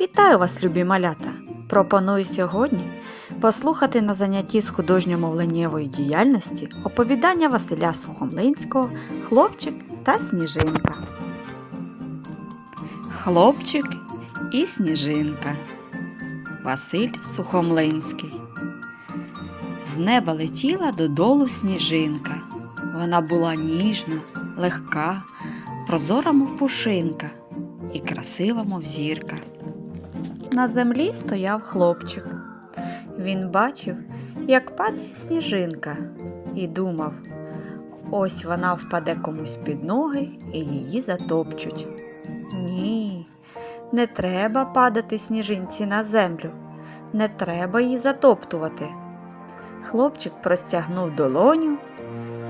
Вітаю вас, любі малята! Пропоную сьогодні послухати на занятті з художньо-мовленнєвої діяльності оповідання Василя Сухомлинського Хлопчик та сніжинка. Хлопчик і сніжинка. Василь Сухомлинський. З неба летіла додолу сніжинка. Вона була ніжна, легка, прозора, мов пушинка і красива, мов зірка. На землі стояв хлопчик. Він бачив, як падає сніжинка, і думав, ось вона впаде комусь під ноги і її затопчуть. Ні, не треба падати сніжинці на землю, не треба її затоптувати. Хлопчик простягнув долоню,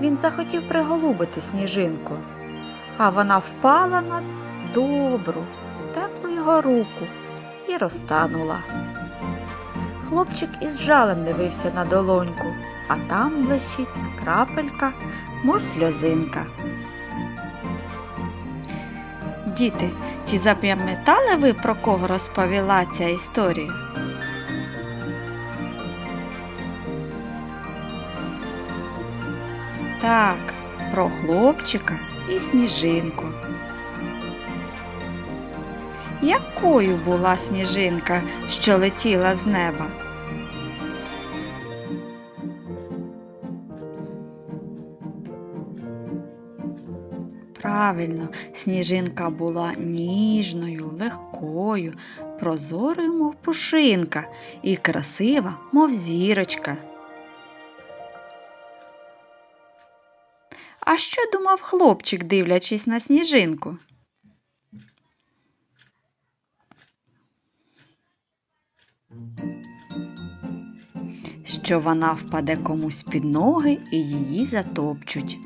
він захотів приголубити сніжинку, а вона впала на добру, теплу його руку і розтанула. Хлопчик із жалем дивився на долоньку, а там блищить крапелька, мов сльозинка. Діти, чи запам'ятали ви, про кого розповіла ця історія? Так, про хлопчика і сніжинку. Якою була сніжинка, що летіла з неба? Правильно, сніжинка була ніжною, легкою, прозорою, мов пушинка, і красива, мов зірочка. А що думав хлопчик, дивлячись на сніжинку? Що вона впаде комусь під ноги і її затопчуть.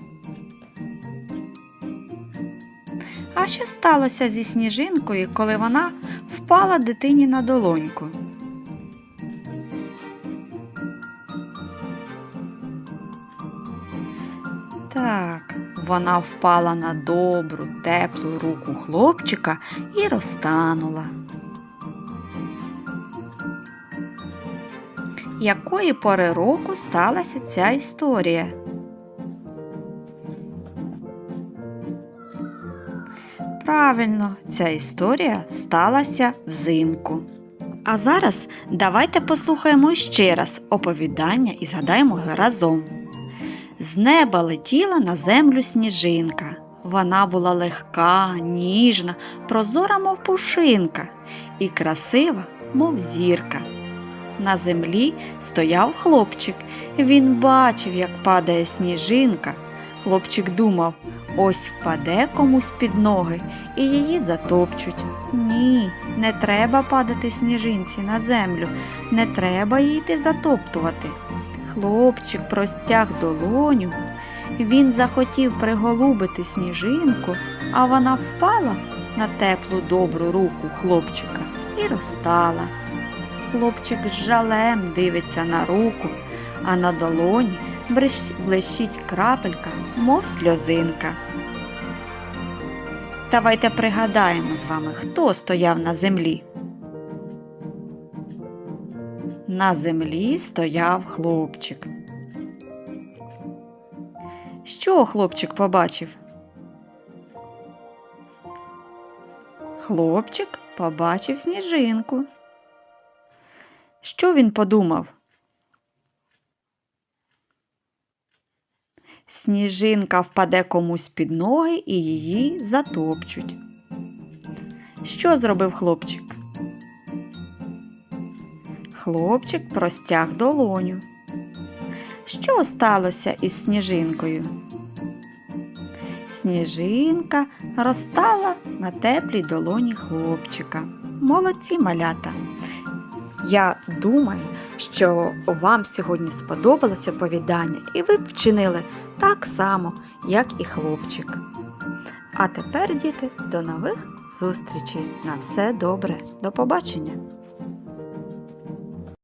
А що сталося зі сніжинкою, коли вона впала дитині на долоньку? Так, вона впала на добру, теплу руку хлопчика і розтанула. Якої пори року сталася ця історія? Правильно, ця історія сталася взимку. А зараз давайте послухаємо ще раз оповідання і згадаємо його разом. З неба летіла на землю сніжинка. Вона була легка, ніжна, прозора, мов пушинка, і красива, мов зірка. На землі стояв хлопчик. Він бачив, як падає сніжинка. Хлопчик думав, ось впаде комусь під ноги і її затопчуть. Ні, не треба падати сніжинці на землю, не треба її йти затоптувати. Хлопчик простяг долоню. Він захотів приголубити сніжинку, а вона впала на теплу добру руку хлопчика і розтала. Хлопчик з жалем дивиться на руку, а на долоні блищить крапелька, мов сльозинка. Давайте пригадаємо з вами, хто стояв на землі. На землі стояв хлопчик. Що хлопчик побачив? Хлопчик побачив сніжинку. Що він подумав? Сніжинка впаде комусь під ноги і її затопчуть. Що зробив хлопчик? Хлопчик простяг долоню. Що сталося із сніжинкою? Сніжинка розтала на теплій долоні хлопчика. Молодці малята! Я думаю, що вам сьогодні сподобалося оповідання, і ви б вчинили так само, як і хлопчик. А тепер, діти, до нових зустрічей. На все добре. До побачення!